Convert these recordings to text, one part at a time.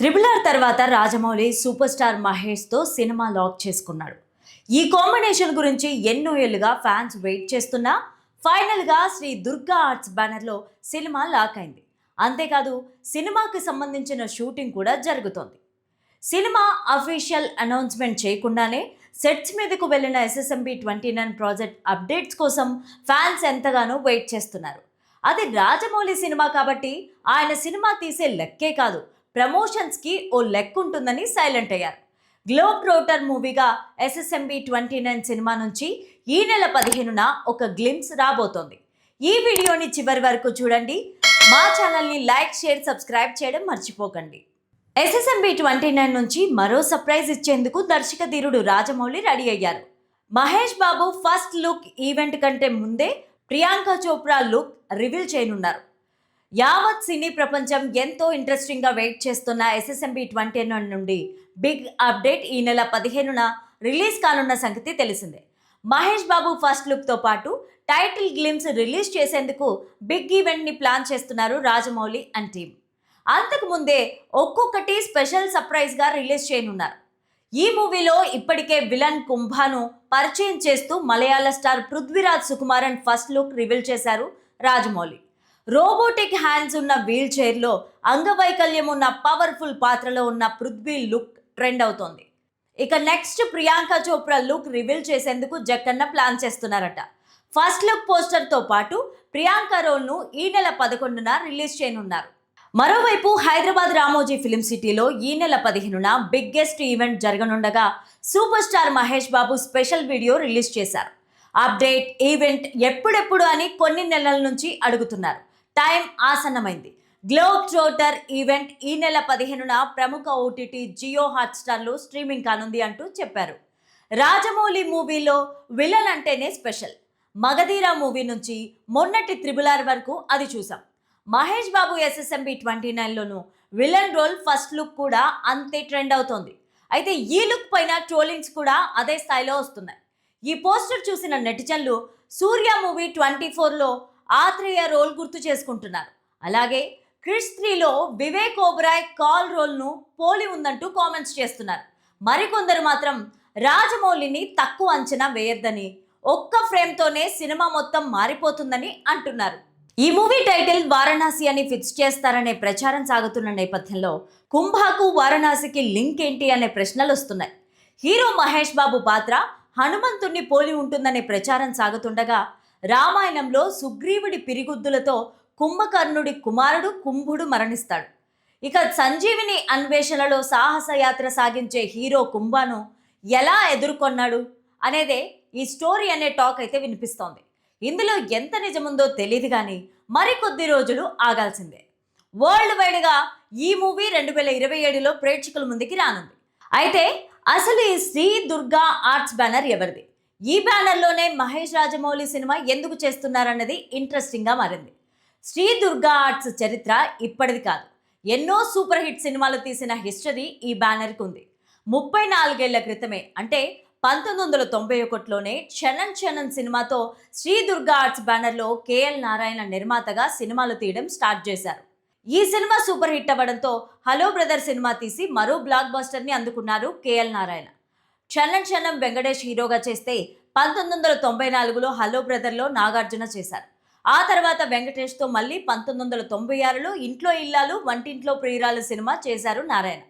Triple R తర్వాత Rajamouli super star మహేష్తో సినిమా లాక్ చేసుకున్నాడు. ఈ కాంబినేషన్ గురించి ఎన్నో ఏళ్ళుగా ఫ్యాన్స్ వెయిట్ చేస్తున్నా ఫైనల్గా శ్రీ దుర్గా ఆర్ట్స్ బ్యానర్లో సినిమా లాక్ అయింది. అంతేకాదు సినిమాకి సంబంధించిన షూటింగ్ కూడా జరుగుతోంది. సినిమా అఫీషియల్ అనౌన్స్మెంట్ చేయకుండానే సెట్స్ మీదకు వెళ్ళిన SSMB twenty nine project updates కోసం ఫ్యాన్స్ ఎంతగానో వెయిట్ చేస్తున్నారు. అది రాజమౌళి సినిమా కాబట్టి ఆయన సినిమా తీసే లెక్కే కాదు ప్రమోషన్స్కి ఓ లెక్క ఉంటుందని సైలెంట్ అయ్యారు. గ్లోబ్ రోటర్ మూవీగా ఎస్ఎస్ఎంబి ట్వంటీ నైన్ సినిమా నుంచి ఈ నెల పదిహేనున ఒక గ్లిమ్స్ రాబోతోంది. ఈ వీడియోని చివరి వరకు చూడండి. మా ఛానల్ని లైక్ షేర్ సబ్స్క్రైబ్ చేయడం మర్చిపోకండి. ఎస్ఎస్ఎంబి ట్వంటీ నైన్ నుంచి మరో సర్ప్రైజ్ ఇచ్చేందుకు దర్శక ధీరుడు రాజమౌళి రెడీ అయ్యారు. Mahesh Babu first look event కంటే ముందే ప్రియాంక చోప్రా లుక్ రివీల్ చేయనున్నారు. యావత్ సినీ ప్రపంచం ఎంతో ఇంట్రెస్టింగ్గా వెయిట్ చేస్తున్న ఎస్ఎస్ఎంబి ట్వంటీ వన్ నుండి బిగ్ అప్డేట్ ఈ నెల పదిహేనున రిలీజ్ కానున్న సంగతి తెలిసిందే. మహేష్ బాబు ఫస్ట్ లుక్తో పాటు టైటిల్ గ్లిమ్స్ రిలీజ్ చేసేందుకు బిగ్ ఈవెంట్ని ప్లాన్ చేస్తున్నారు రాజమౌళి అండ్ టీమ్ అంతకుముందే ఒక్కొక్కటి స్పెషల్ సర్ప్రైజ్గా రిలీజ్ చేయనున్నారు. ఈ మూవీలో ఇప్పటికే విలన్ కుంభాను పరిచయం చేస్తూ Malayala star Prithviraj Sukumaran first look reveal చేశారు రాజమౌళి. రోబోటిక్ హ్యాండ్స్ ఉన్న వీల్ చైర్లో అంగవైకల్యం ఉన్న పవర్ఫుల్ పాత్రలో ఉన్న పృథ్వీ లుక్ ట్రెండ్ అవుతోంది. ఇక next Priyanka Chopra look reveal చేసేందుకు జక్కన్న ప్లాన్ చేస్తున్నారట. ఫస్ట్ లుక్ పోస్టర్తో పాటు ప్రియాంక రోల్ను ఈ నెల పదకొండున రిలీజ్ చేయనున్నారు. మరోవైపు హైదరాబాద్ రామోజీ ఫిలిం సిటీలో ఈ నెల పదిహేనున biggest event జరగనుండగా super star Mahesh Babu special video release చేశారు. అప్డేట్ ఈవెంట్ ఎప్పుడెప్పుడు అని కొన్ని నెలల నుంచి అడుగుతున్నారు. టైం ఆసన్నమైంది. గ్లోబ్ ట్రోటర్ ఈవెంట్ ఈ నెల పదిహేనున ప్రముఖ ఓటీటీ జియో హాట్స్టార్లో స్ట్రీమింగ్ కానుంది అంటూ చెప్పారు. రాజమౌళి మూవీలో విలన్ అంటేనే స్పెషల్. మగధీరా మూవీ నుంచి మొన్నటి త్రిబుల్ ఆర్ వరకు అది చూసాం. మహేష్ బాబు ఎస్ఎస్ఎంబి ట్వంటీ నైన్లోనూ విలన్ రోల్ ఫస్ట్ లుక్ కూడా అంతే ట్రెండ్ అవుతోంది. అయితే ఈ లుక్ పైన ట్రోలింగ్స్ కూడా అదే స్థాయిలో వస్తున్నాయి. ఈ పోస్టర్ చూసిన నెటిజన్లు సూర్య మూవీ ట్వంటీ ఫోర్లో ఆత్రేయ రోల్ గుర్తు చేసుకుంటున్నారు. అలాగే క్రిష్ త్రీలో వివేక్ ఓబ్రాయ్ కాల్ రోల్ను పోలి ఉందంటూ కామెంట్స్ చేస్తున్నారు. మరికొందరు మాత్రం రాజమౌళిని తక్కువ అంచనా వేయొద్దని ఒక్క ఫ్రేమ్తోనే సినిమా మొత్తం మారిపోతుందని అంటున్నారు. ఈ మూవీ టైటిల్ వారణాసి అని ఫిక్స్ చేస్తారనే ప్రచారం సాగుతున్న నేపథ్యంలో కుంభాకు వారణాసికి లింక్ ఏంటి అనే ప్రశ్నలు వస్తున్నాయి. హీరో మహేష్ బాబు పాత్ర హనుమంతుణ్ణి పోలి ఉంటుందనే ప్రచారం సాగుతుండగా రామాయణంలో సుగ్రీవుడి పిరిగుద్దులతో కుంభకర్ణుడి కుమారుడు కుంభుడు మరణిస్తాడు. ఇక సంజీవిని అన్వేషణలో సాహసయాత్ర సాగించే హీరో కుంభను ఎలా ఎదుర్కొన్నాడు అనేదే ఈ స్టోరీ అనే టాక్ అయితే వినిపిస్తోంది. ఇందులో ఎంత నిజముందో తెలియదు కానీ మరికొద్ది రోజులు ఆగాల్సిందే. వరల్డ్ వైడ్గా ఈ మూవీ రెండు వేల ఇరవై ఏడులో ప్రేక్షకుల ముందుకి రానుంది. అయితే అసలు ఈ శ్రీ దుర్గా ఆర్ట్స్ బ్యానర్ ఎవరిది? ఈ బ్యానర్లోనే మహేష్ రాజమౌళి సినిమా ఎందుకు చేస్తున్నారన్నది ఇంట్రెస్టింగ్గా మారింది. శ్రీ దుర్గా ఆర్ట్స్ చరిత్ర ఇప్పటిది కాదు. ఎన్నో సూపర్ హిట్ సినిమాలు తీసిన హిస్టరీ ఈ బ్యానర్కి ఉంది. ముప్పై నాలుగేళ్ళ క్రితమే అంటే పంతొమ్మిది వందల తొంభై ఒకటిలోనే చరణ్ చరణ్ సినిమాతో శ్రీ దుర్గా ఆర్ట్స్ బ్యానర్లో కేఎల్ నారాయణ నిర్మాతగా సినిమాలు తీయడం స్టార్ట్ చేశారు. ఈ సినిమా సూపర్ హిట్ అవ్వడంతో హలో బ్రదర్ సినిమా తీసి మరో బ్లాక్ బస్టర్ని అందుకున్నారు కేఎల్ నారాయణ. చలన్ చరణం వెంకటేష్ హీరోగా చేస్తే పంతొమ్మిది వందల తొంభై నాలుగులో హలో బ్రదర్లో నాగార్జున చేశారు. ఆ తర్వాత వెంకటేష్తో మళ్ళీ పంతొమ్మిది వందల తొంభై ఆరులో ఇంట్లో ఇల్లాలు వంటింట్లో ప్రియురాలు సినిమా చేశారు నారాయణ.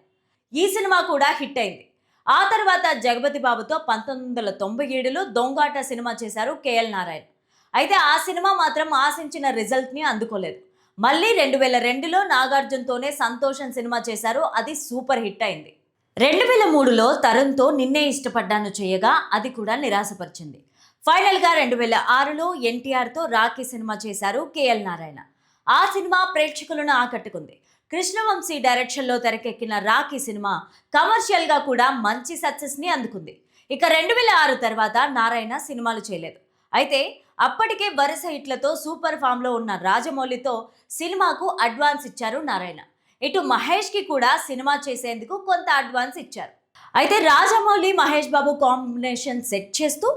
ఈ సినిమా కూడా హిట్ అయింది. ఆ తర్వాత జగపతి బాబుతో పంతొమ్మిది వందల తొంభై ఏడులో దొంగాట సినిమా చేశారు కేఎల్ నారాయణ. అయితే ఆ సినిమా మాత్రం ఆశించిన రిజల్ట్ని అందుకోలేదు. మళ్ళీ రెండు వేల రెండులో నాగార్జునతోనే సంతోషం సినిమా చేశారు. అది సూపర్ హిట్ అయింది. రెండు వేల మూడులో తరుణ్తో నిన్నే ఇష్టపడ్డాను చేయగా అది కూడా నిరాశపరిచింది. ఫైనల్గా రెండు వేల ఆరులో ఎన్టీఆర్తో రాఖీ సినిమా చేశారు కేఎల్ నారాయణ. ఆ సినిమా ప్రేక్షకులను ఆకట్టుకుంది. కృష్ణవంశీ డైరెక్షన్లో తెరకెక్కిన రాఖీ సినిమా కమర్షియల్గా కూడా మంచి సక్సెస్ని అందుకుంది. ఇక రెండు వేల ఆరు తర్వాత నారాయణ సినిమాలు చేయలేదు. అయితే అప్పటికే వరుస హిట్లతో సూపర్ ఫామ్లో ఉన్న రాజమౌళితో సినిమాకు అడ్వాన్స్ ఇచ్చారు నారాయణ. ఇటు మహేష్కి కూడా సినిమా చేసేందుకు కొంత అడ్వాన్స్ ఇచ్చారు. అయితే రాజమౌళి మహేష్ బాబు కాంబినేషన్ సెట్ చేస్తూ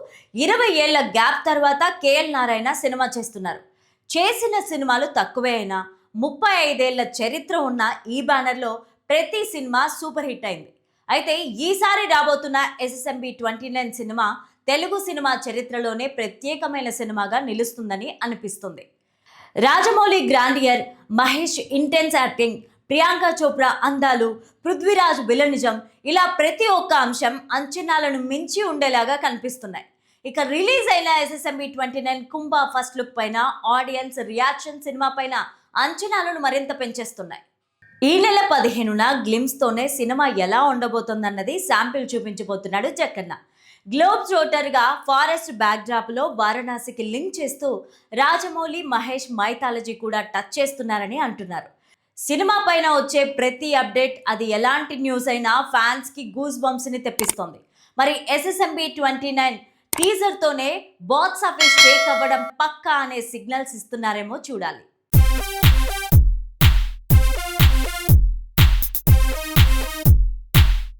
ఇరవై ఏళ్ళ గ్యాప్ తర్వాత కేఎల్ నారాయణ సినిమా చేస్తున్నారు. చేసిన సినిమాలు తక్కువే అయినా ముప్పై ఐదేళ్ళ చరిత్ర ఉన్న ఈ బ్యానర్లో ప్రతి సినిమా సూపర్ హిట్ అయింది. అయితే ఈసారి రాబోతున్న ఎస్ఎస్ఎంబి ట్వంటీ నైన్ సినిమా తెలుగు సినిమా చరిత్రలోనే ప్రత్యేకమైన సినిమాగా నిలుస్తుందని అనిపిస్తుంది. Rajamouli grandeur Mahesh intense acting Priyanka Chopra అందాలు పృథ్వీరాజ్ విలనిజం ఇలా ప్రతి ఒక్క అంశం అంచనాలను మించి ఉండేలాగా కనిపిస్తున్నాయి. ఇక రిలీజ్ అయిన SSMB twenty nine Kumbha first look పైన ఆడియన్స్ రియాక్షన్ సినిమా పైన అంచనాలను మరింత పెంచేస్తున్నాయి. ఈ నెల పదిహేనున గ్లిమ్స్తోనే సినిమా ఎలా ఉండబోతోందన్నది శాంపిల్ చూపించబోతున్నాడు జక్కన్న గ్లోబ్ జోటర్గా ఫారెస్ట్ బ్యాక్డ్రాప్లో వారణాసికి లింక్ చేస్తూ రాజమౌళి మహేష్ మైథాలజీ కూడా టచ్ చేస్తున్నారని అంటున్నారు. సినిమా పైన వచ్చే ప్రతి అప్డేట్ అది ఎలాంటి న్యూస్ అయినా ఫ్యాన్స్కి గూస్ బంప్స్ని తెప్పిస్తుంది. మరి ఎస్ఎస్ఎంబి ట్వంటీ నైన్ టీజర్తోనే బాక్స్ ఆఫీస్ టేక్ అవ్వడం పక్కా అనే సిగ్నల్స్ ఇస్తున్నారేమో చూడాలి.